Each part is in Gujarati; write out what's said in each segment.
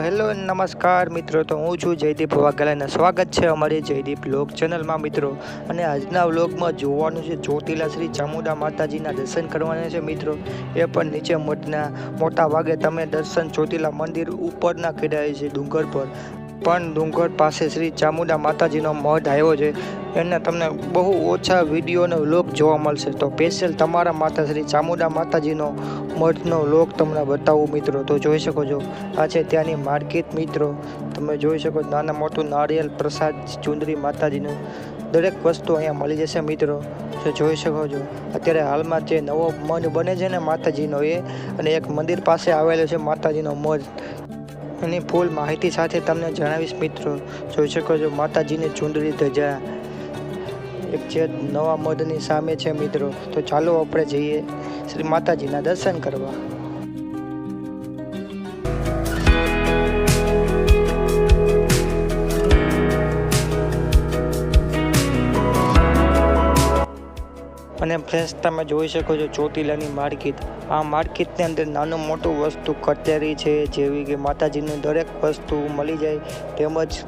નમસ્કાર મિત્રો, તો હું છું જયદીપ વાઘેલાના. સ્વાગત છે અમારી જયદીપ લોક ચેનલમાં મિત્રો. અને આજના વ્લોગમાં જોવાનું છે જ્યોતિલા શ્રી ચામુંડા માતાજીના દર્શન કરવાના છે મિત્રો. એ પણ નીચે મઠના મોટા ભાગે તમે દર્શન જ્યોતિલા મંદિર ઉપરના ખેડાય છે ડુંગર પર. પણ ડુંગર પાસે શ્રી ચામુંડા માતાજીનો મઢ આવ્યો છે. એને તમને બહુ ઓછા વિડીયોનો વ્લોગ જોવા મળશે. તો સ્પેશિયલ તમારા માતા શ્રી ચામુંડા માતાજીનો મઠનો વ્લોગ તમને બતાવું મિત્રો. તો જોઈ શકો છો, આ છે ત્યાંની માર્કેટ મિત્રો. તમે જોઈ શકો નાના મોટું નારિયેલ પ્રસાદ ચુંદરી માતાજીનું દરેક વસ્તુ અહીંયા મળી જશે મિત્રો. તો જોઈ શકો છો, અત્યારે હાલમાં જે નવો મઢ બને છે ને માતાજીનો એ, અને એક મંદિર પાસે આવેલો છે માતાજીનો મઢ. એની ફૂલ માહિતી સાથે તમને જણાવીશ મિત્રો. જોઈ શકો છો, માતાજીની ચૂંદડી ધજા. એક જે નવા મધની સામે છે મિત્રો. તો ચાલો આપણે જઈએ. શ્રી માતાજીના દર્શન કરવા. અને ફ્રેન્ડ્સ તમે જોઈ શકો છો ચોટીલાની માર્કેટ. આ માર્કેટની અંદર નાનું મોટું વસ્તુ કચેરી છે, જેવી કે માતાજીની દરેક વસ્તુ મળી જાય. તેમજ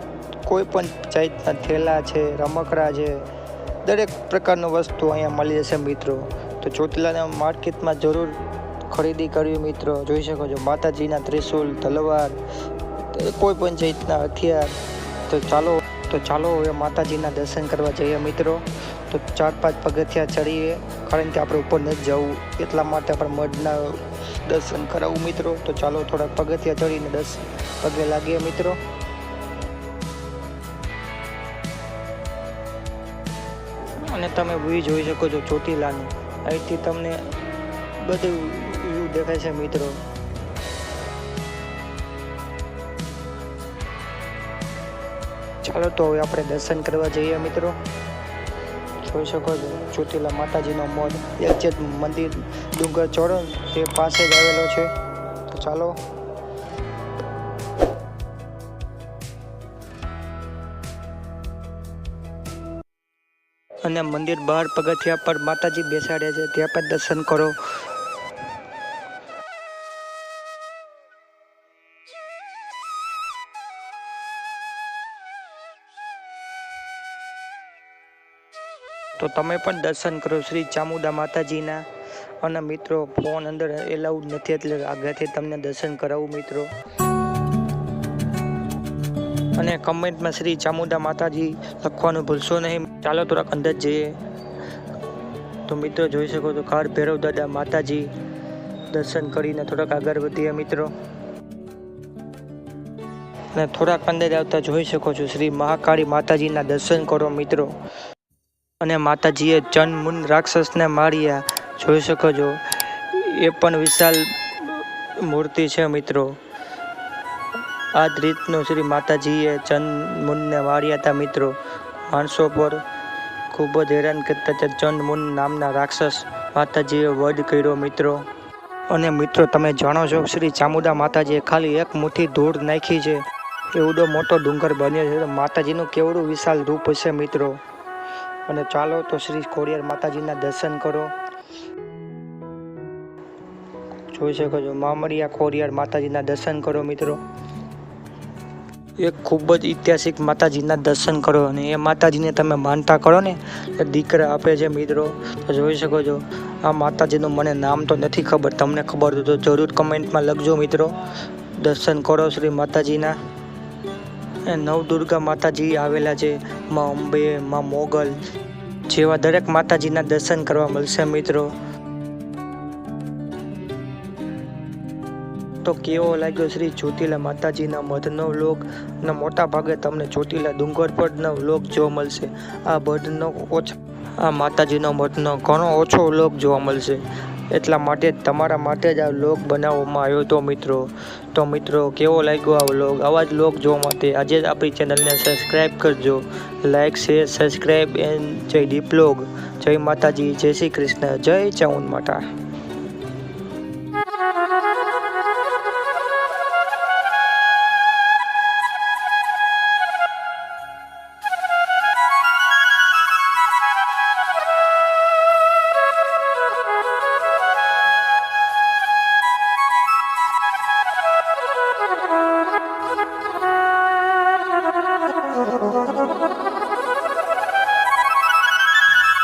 કોઈ પણ જાતના થેલા છે, રમકડા છે, દરેક પ્રકારનું વસ્તુ અહીંયા મળી જશે મિત્રો. તો ચોટીલાના માર્કેટમાં જરૂર ખરીદી કરવી મિત્રો. જોઈ શકો છો માતાજીના ત્રિશુલ, તલવાર, કોઈ પણ જાતના હથિયાર. તો ચાલો તો ચાલો હવે માતાજીના દર્શન કરવા જઈએ મિત્રો. તો ચાર પાંચ પગથિયા ચડીએ. કારણ કે આપણે ઉપર નથી જવું. એટલા માટે આપણે મઢના દર્શન કરાવવું મિત્રો. તો ચાલો થોડાક પગથિયા ચડીને દસ પગે લાગીએ મિત્રો. અને તમે વ્યૂ જોઈ શકો છો ચોટીલાનું. અહીંથી તમને બધું વ્યૂ દેખાય છે મિત્રો. ચાલો તો હવે આપણે દર્શન કરવા જઈએ મિત્રો. જોઈ શકો છો. ચોટીલા માતાજીનો મઢ એક જે મંદિર ડુંગર ચોરણ તે પાસે જ આવેલો છે. તો ચાલો. અને મંદિર બહાર પગથિયા પર માતાજી બેસાડ્યા છે. ત્યાં પણ દર્શન કરો. તો તમે પણ દર્શન કરો શ્રી ચામુંડા માતાજીના. અને મિત્રો, ફોન અંદર એલાઉડ નથી એટલે આગળથી તમને દર્શન કરાવું મિત્રો. અને કમેન્ટમાં શ્રી ચામુંડા માતાજી લખવાનું ભૂલશો નહીં. ચાલો થોડાક અંદર જઈએ. તો મિત્રો, જોઈ શકો છો કાર ભૈરવ દાદા માતાજી દર્શન કરીને થોડાક આગળ વધીએ મિત્રો. અને થોડાક અંદર આવતા જોઈ શકો છો શ્રી મહાકાળી માતાજીના દર્શન કરો મિત્રો. અને માતાજીએ ચંદ મુન, રાક્ષસને માર્યા જોઈ શકો છો. એ પણ વિશાલ મૂર્તિ છે મિત્રો. આ જ રીતનું શ્રી માતાજીએ ચંદ મુનને માર્યા હતા મિત્રો. માણસો પર ખૂબ જ હેરાન કરતા હતા. ચંદ મુન નામના રાક્ષસ માતાજીએ વધ કર્યો મિત્રો. અને મિત્રો, તમે જાણો છો, શ્રી ચામુંડા માતાજીએ ખાલી એક મુઠ્ઠી ધૂળ નાખી છે. એવડો મોટો ડુંગર બન્યો છે. માતાજીનું કેવડું વિશાલ રૂપ હશે મિત્રો? અને ચાલો તો શ્રી ખોડિયાર માતાજીના દર્શન કરો. જોઈ શકો છો મામડિયા ખોડિયાર માતાજીના દર્શન કરો મિત્રો. એક ખૂબ જ ઐતિહાસિક માતાજીના દર્શન કરો અને એ માતાજીને તમે માનતા કરો ને, એ દીકરા આપે છે મિત્રો. તો જોઈ શકો છો, આ માતાજીનું મને નામ તો નથી ખબર, તમને ખબર તો જરૂર કમેન્ટમાં લખજો મિત્રો. દર્શન કરો શ્રી માતાજીના. નવદુર્ગા માતાજી આવેલા છે, માં અંબે, માં મોગલ જેવા દરેક માતાજીના દર્શન કરવા મળશે મિત્રો. તો કેવો લાગ્યો શ્રી ચોટીલા માતાજીના મધનો વ્લોગ અને મોટા ભાગે તમને ચોટીલા ડુંગર પડનો વ્લોગ જોવા મળશે. આ બઢનો ઓછો આ માતાજીનો મઠનો ઘણો ઓછો વ્લોગ જોવા મળશે. એટલા માટે તમારા માટે જ આ વ્લોગ બનાવવામાં આવ્યો હતો મિત્રો. તો મિત્રો, કેવો લાગ્યો આ વ્લોગ આવા જ વ્લોગ જોવા માટે આજે જ આપણી ચેનલને સબસ્ક્રાઈબ કરજો. Like share subscribe and Jay Deep vlog જય માતાજી, જય શ્રી કૃષ્ણ. જય ચાઉન માતા.